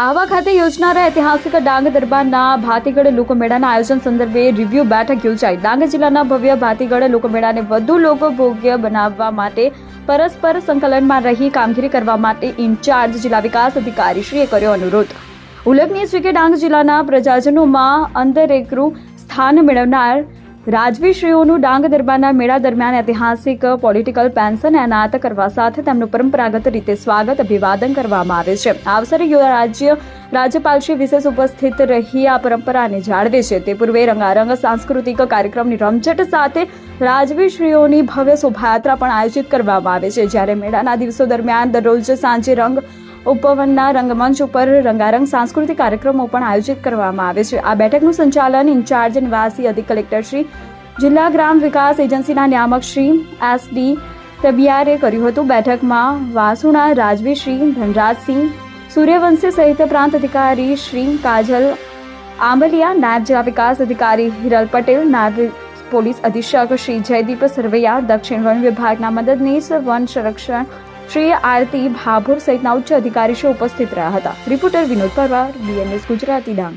આહવા ખાતે યોજનારા ઐતિહાસિક ડાંગ દરબારના ભાતીગઢ લોકમેળાના આયોજન સંદર્ભે રિવ્યુ બેઠક યોજાઈ. ડાંગ જિલ્લાના ભવ્ય ભાતીગઢ લોકમેળાને વધુ લોકભોગ્ય બનાવવા માટે પરસ્પર સંકલનમાં રહી કામગીરી કરવા માટે ઇન્ચાર્જ જિલ્લા વિકાસ અધિકારીશ્રીએ કર્યો અનુરોધ. ઉલ્લેખનીય છે કે ડાંગ જિલ્લાના પ્રજાજનોમાં અંતરેકરું સ્થાન મેળવનાર રાજવીશ્રીઓનું ડાંગ દરબારના મેળા દરમિયાન ઐતિહાસિક પોલિટિકલ પેન્શન એનાયત કરવા સાથે તેમનું પરંપરાગત રીતે સ્વાગત અભિવાદન કરવામાં આવે છે. આ અવસરે રાજ્ય રાજ્યપાલશ્રી વિશેષ ઉપસ્થિત રહી આ પરંપરાને જાળવે છે. તે પૂર્વે રંગારંગ સાંસ્કૃતિક કાર્યક્રમની રમઝટ સાથે રાજવીશ્રીઓની ભવ્ય શોભાયાત્રા પણ આયોજિત કરવામાં આવે છે. જ્યારે મેળાના દિવસો દરમિયાન દરરોજ સાંજે રંગ ઉપવનના રંગમંચ ઉપર રંગારંગ સાંસ્કૃતિક કાર્યક્રમો પણ આયોજિત કરવામાં આવે છે. આ બેઠકનું સંચાલન ઇન્ચાર્જ નિવાસી અધિક કલેક્ટર શ્રી જિલ્લા ગ્રામ વિકાસ એજન્સીના નિયામક શ્રી એસ ડી તબિયારે કર્યું હતું. બેઠકમાં વાસુણા રાજવી શ્રી, ધનરાજસિંહ, સૂર્યવંશી સહિત પ્રાંત અધિકારી શ્રી કાજલ આંબલિયા, નાયબ જિલ્લા વિકાસ અધિકારી હિરલ પટેલ, નાયબ પોલીસ અધિક્ષક શ્રી જયદીપ સરવૈયા, દક્ષિણ વન વિભાગના મદદનીશ વન સંરક્ષણ શ્રી આરતી ભાભોર સહિતના ઉચ્ચ અધિકારીશ્રીઓ ઉપસ્થિત રહ્યા હતા. Reporter Vinod Parvar BNS Gujarati Dang.